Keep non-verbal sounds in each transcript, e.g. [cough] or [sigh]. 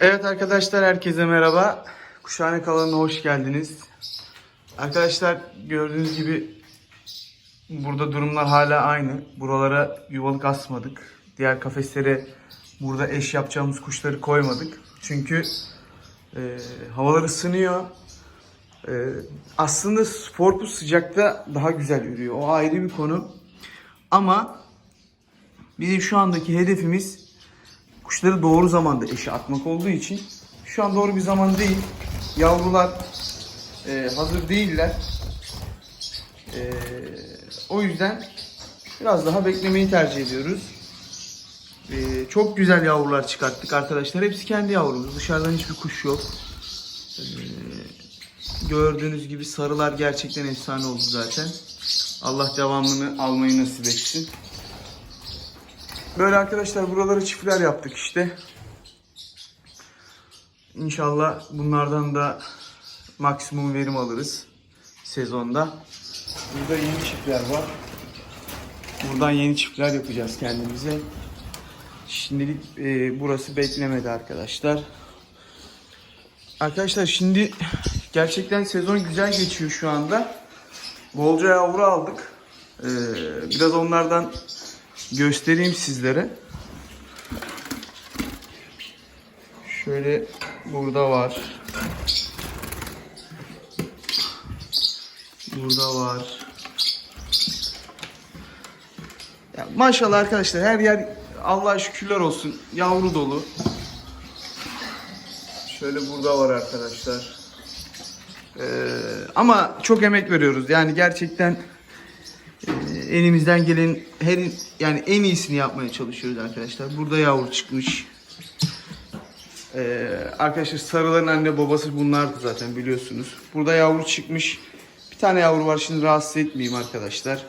Evet arkadaşlar herkese merhaba. Kuşhane kalanına hoş geldiniz. Arkadaşlar gördüğünüz gibi burada durumlar hala aynı. Buralara yuvalık asmadık. Diğer kafeslere burada eş yapacağımız kuşları koymadık. Çünkü e, havalar ısınıyor. E, aslında spor bu sıcakta daha güzel yürüyor. O ayrı bir konu. Ama bizim şu andaki hedefimiz kuşları doğru zamanda eşe atmak olduğu için şu an doğru bir zaman değil. Yavrular e, hazır değiller. E, o yüzden biraz daha beklemeyi tercih ediyoruz. E, çok güzel yavrular çıkarttık arkadaşlar. Hepsi kendi yavrumuz. Dışarıdan hiçbir kuş yok. E, gördüğünüz gibi sarılar gerçekten efsane oldu zaten. Allah devamını almayı nasip etsin. Böyle arkadaşlar buraları çiftler yaptık işte. İnşallah bunlardan da maksimum verim alırız sezonda. Burada yeni çiftler var. Buradan yeni çiftler yapacağız kendimize. Şimdilik e, burası beklemedi arkadaşlar. Arkadaşlar şimdi gerçekten sezon güzel geçiyor şu anda. Bolca yavru aldık. Ee, biraz onlardan göstereyim sizlere. Şöyle burada var. Burada var. Ya maşallah arkadaşlar her yer Allah'a şükürler olsun yavru dolu. Şöyle burada var arkadaşlar. Ee, ama çok emek veriyoruz. Yani gerçekten elimizden gelen her yani en iyisini yapmaya çalışıyoruz arkadaşlar. Burada yavru çıkmış. Ee, arkadaşlar sarıların anne babası bunlardı zaten biliyorsunuz. Burada yavru çıkmış. Bir tane yavru var şimdi rahatsız etmeyeyim arkadaşlar.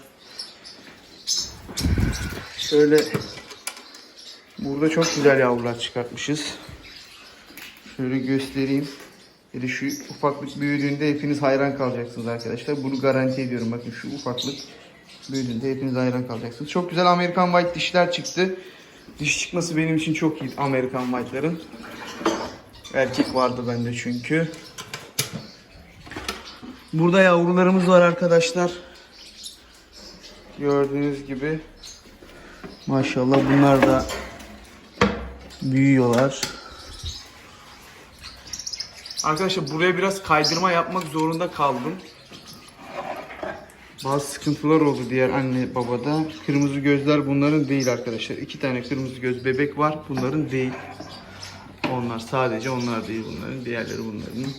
Şöyle burada çok güzel yavrular çıkartmışız. Şöyle göstereyim. De şu ufaklık büyüdüğünde hepiniz hayran kalacaksınız arkadaşlar. Bunu garanti ediyorum. Bakın şu ufaklık büyüdüğünde hepiniz hayran kalacaksınız. Çok güzel Amerikan White dişler çıktı. Diş çıkması benim için çok iyi Amerikan White'ların. Erkek vardı bende çünkü. Burada yavrularımız var arkadaşlar. Gördüğünüz gibi. Maşallah bunlar da büyüyorlar. Arkadaşlar buraya biraz kaydırma yapmak zorunda kaldım. Bazı sıkıntılar oldu diğer anne babada. Kırmızı gözler bunların değil arkadaşlar. İki tane kırmızı göz bebek var. Bunların değil. Onlar sadece onlar değil bunların. Diğerleri bunların.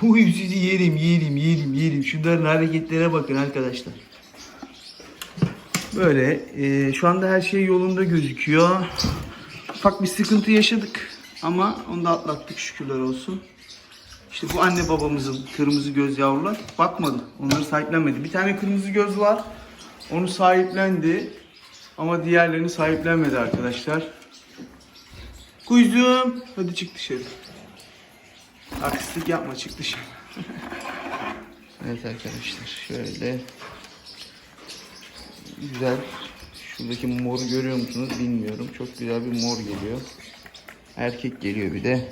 Huy sizi yerim yerim yerim yerim. Şunların hareketlere bakın arkadaşlar. Böyle e, şu anda her şey yolunda gözüküyor. Ufak bir sıkıntı yaşadık ama onu da atlattık şükürler olsun. İşte bu anne babamızın kırmızı göz yavrular bakmadı. Onları sahiplenmedi. Bir tane kırmızı göz var. Onu sahiplendi. Ama diğerlerini sahiplenmedi arkadaşlar. Kuzum. Hadi çık dışarı. Aksizlik yapma çık dışarı. [laughs] evet arkadaşlar şöyle. Güzel. Şuradaki moru görüyor musunuz bilmiyorum. Çok güzel bir mor geliyor. Erkek geliyor bir de.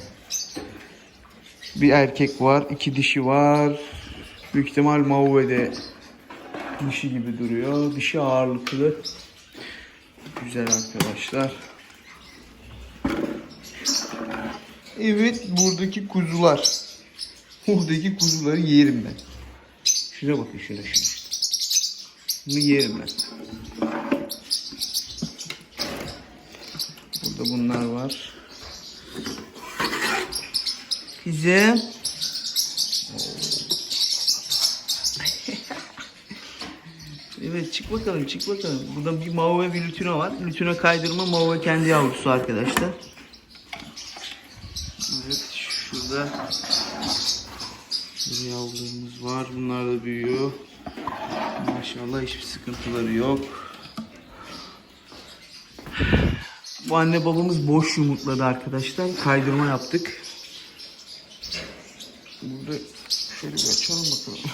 Bir erkek var, iki dişi var. Büyük ihtimal Mauve'de dişi gibi duruyor. Dişi ağırlıklı. Güzel arkadaşlar. Evet buradaki kuzular. Buradaki kuzuları yerim ben. Şuna bakın şuna şuna. Bunu yerim ben. Burada bunlar var. Kızım. [laughs] evet çık bakalım çık bakalım. Burada bir Mauve bir Lütuna var. Lütuna kaydırma Mauve kendi yavrusu arkadaşlar. Evet şurada bir yavrularımız var. Bunlar da büyüyor. Maşallah hiçbir sıkıntıları yok. Bu anne babamız boş yumurtladı arkadaşlar. Kaydırma yaptık. Burada şöyle bir açalım bakalım.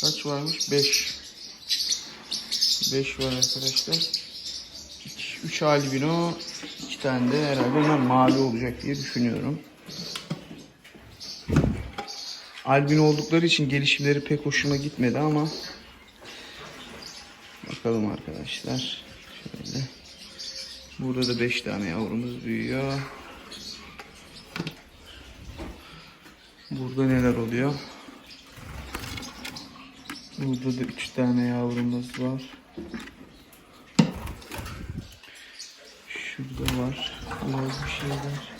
Kaç varmış? 5. 5 var arkadaşlar. 3 albino, 2 tane de herhalde onlar mavi olacak diye düşünüyorum. Albino oldukları için gelişimleri pek hoşuma gitmedi ama bakalım arkadaşlar. Şöyle. Burada da 5 tane yavrumuz büyüyor. Burada neler oluyor? Burada da 3 tane yavrumuz var. Şurada var. Biraz bir şeyler.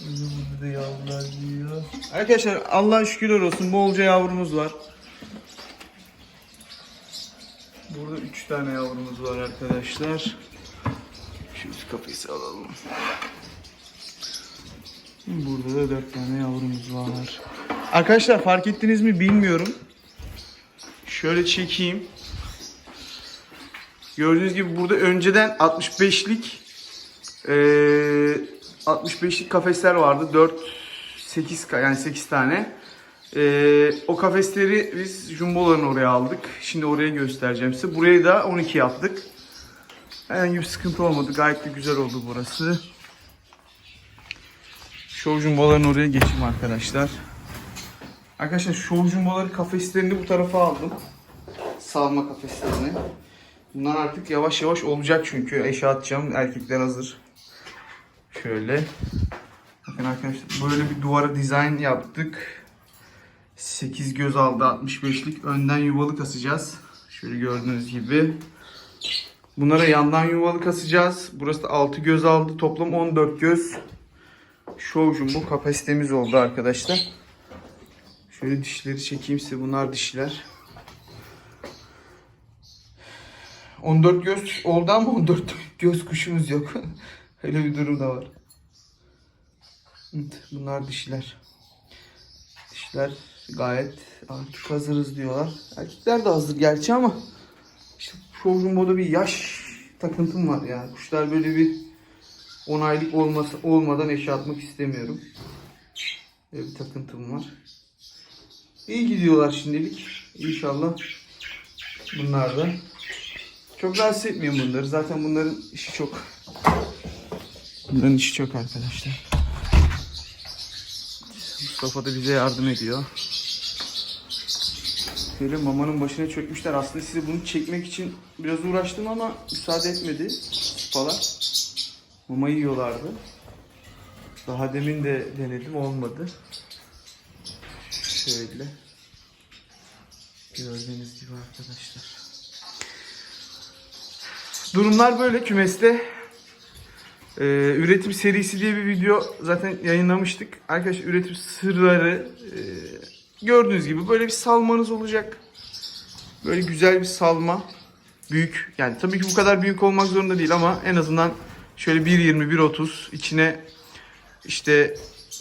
Burada da yavrular büyüyor. Arkadaşlar Allah'a şükürler olsun bolca yavrumuz var. Burada 3 tane yavrumuz var arkadaşlar. Şu üst kafesi alalım. Burada da 4 tane yavrumuz var. Arkadaşlar fark ettiniz mi bilmiyorum. Şöyle çekeyim. Gördüğünüz gibi burada önceden 65'lik eee 65'lik kafesler vardı. 4 8 ka- yani 8 tane. Eee, o kafesleri biz jumboların oraya aldık. Şimdi oraya göstereceğim size. Burayı da 12 yaptık. Herhangi bir sıkıntı olmadı. Gayet de güzel oldu burası. Show jumboların oraya geçeyim arkadaşlar. Arkadaşlar show jumboları kafeslerini bu tarafa aldım. Salma kafeslerini. Bunlar artık yavaş yavaş olacak çünkü eşe atacağım. Erkekler hazır. Şöyle. Bakın arkadaşlar böyle bir duvara dizayn yaptık. 8 göz aldı 65'lik. Önden yuvalık asacağız. Şöyle gördüğünüz gibi. Bunlara yandan yuvalık asacağız. Burası da 6 göz aldı. Toplam 14 göz. Show jumbo kapasitemiz oldu arkadaşlar. Şöyle dişleri çekeyim size. Bunlar dişler. 14 göz oldu ama 14 göz kuşumuz yok. [laughs] Öyle bir durum da var. Bunlar dişler. Dişler gayet artık hazırız diyorlar. Erkekler de hazır gerçi ama işte showroom moda bir yaş takıntım var yani. Kuşlar böyle bir 10 aylık olması olmadan eşe atmak istemiyorum. Böyle bir takıntım var. İyi gidiyorlar şimdilik. İnşallah bunlar da. Çok rahatsız etmiyorum bunları. Zaten bunların işi çok. Bunların işi çok arkadaşlar. Mustafa da bize yardım ediyor. Şöyle mamanın başına çökmüşler. Aslında size bunu çekmek için biraz uğraştım ama müsaade etmedi. Spalar. Mama yiyorlardı. Daha demin de denedim olmadı. Şöyle. Gördüğünüz gibi arkadaşlar. Durumlar böyle kümeste. Ee, üretim serisi diye bir video zaten yayınlamıştık. Arkadaşlar üretim sırları e, gördüğünüz gibi böyle bir salmanız olacak. Böyle güzel bir salma. Büyük. Yani tabii ki bu kadar büyük olmak zorunda değil ama en azından şöyle 1.20 1.30 içine işte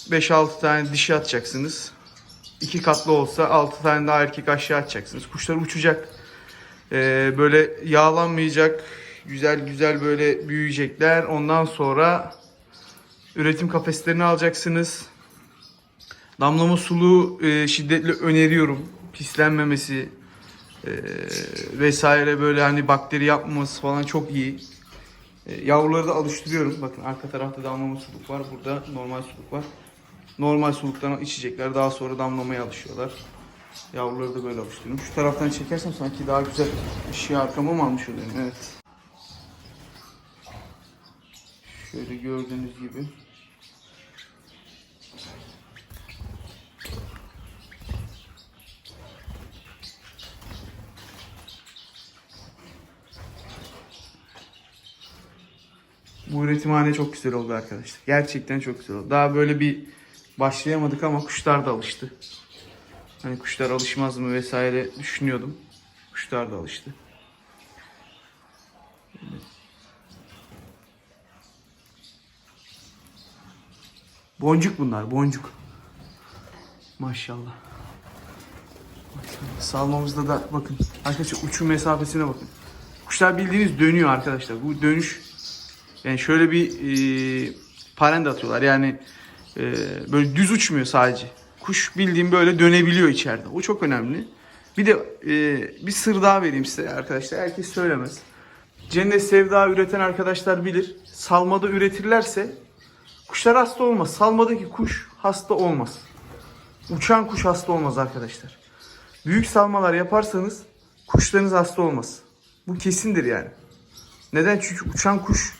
5-6 tane dişi atacaksınız. İki katlı olsa 6 tane daha erkek aşağı atacaksınız. Kuşlar uçacak. Ee, böyle yağlanmayacak. Güzel güzel böyle büyüyecekler. Ondan sonra üretim kafeslerini alacaksınız. Damlama sulu e, şiddetle öneriyorum. Pislenmemesi e, vesaire böyle hani bakteri yapmaması falan çok iyi. E, yavruları da alıştırıyorum. Bakın arka tarafta damlama suluk var. Burada normal suluk var. Normal suluktan içecekler. Daha sonra damlamaya alışıyorlar. Yavruları da böyle alıştırıyorum. Şu taraftan çekersem sanki daha güzel ışığı arkama mı almış oluyorum? Evet. Şöyle gördüğünüz gibi. Bu üretimhane çok güzel oldu arkadaşlar. Gerçekten çok güzel oldu. Daha böyle bir başlayamadık ama kuşlar da alıştı. Hani kuşlar alışmaz mı vesaire düşünüyordum. Kuşlar da alıştı. Boncuk bunlar, boncuk. Maşallah. Maşallah. Salmamızda da bakın. Arkadaşlar uçum mesafesine bakın. Kuşlar bildiğiniz dönüyor arkadaşlar. Bu dönüş yani şöyle bir e, parende atıyorlar. Yani e, böyle düz uçmuyor sadece. Kuş bildiğim böyle dönebiliyor içeride. O çok önemli. Bir de e, bir sır daha vereyim size arkadaşlar. Herkes söylemez. cennet sevda üreten arkadaşlar bilir. Salmada üretirlerse kuşlar hasta olmaz. Salmadaki kuş hasta olmaz. Uçan kuş hasta olmaz arkadaşlar. Büyük salmalar yaparsanız kuşlarınız hasta olmaz. Bu kesindir yani. Neden? Çünkü uçan kuş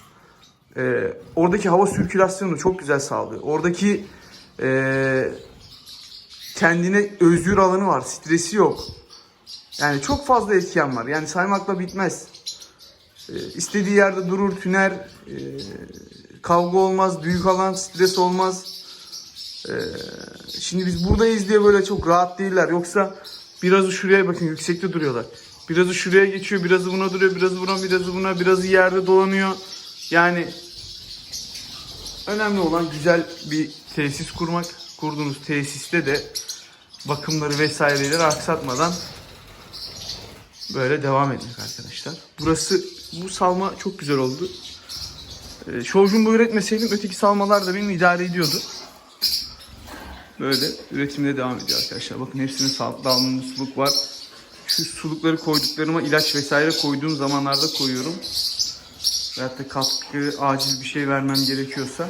e, oradaki hava sirkülasyonunu çok güzel sağlıyor. Oradaki e, kendine özgür alanı var. Stresi yok. Yani çok fazla etken var. Yani saymakla bitmez. E, istediği yerde durur, tüner. e, kavga olmaz, büyük alan, stres olmaz. E, şimdi biz buradayız diye böyle çok rahat değiller. Yoksa birazı şuraya bakın yüksekte duruyorlar. Birazı şuraya geçiyor, birazı buna duruyor, birazı buna, birazı buna, birazı yerde dolanıyor. Yani önemli olan güzel bir tesis kurmak. Kurduğunuz tesiste de bakımları vesaireleri aksatmadan böyle devam edecek arkadaşlar. Burası bu salma çok güzel oldu. Ee, Şovjumbo üretmeseydim öteki salmalar da benim idare ediyordu. Böyle üretimde devam ediyor arkadaşlar. Bakın hepsinin dalında suluk var. Şu sulukları koyduklarıma ilaç vesaire koyduğum zamanlarda koyuyorum. Veyahut da katkı, acil bir şey vermem gerekiyorsa.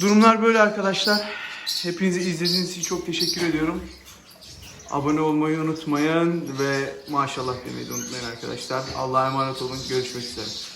Durumlar böyle arkadaşlar. Hepinizi izlediğiniz için çok teşekkür ediyorum. Abone olmayı unutmayın ve maşallah demeyi de unutmayın arkadaşlar. Allah'a emanet olun. Görüşmek üzere.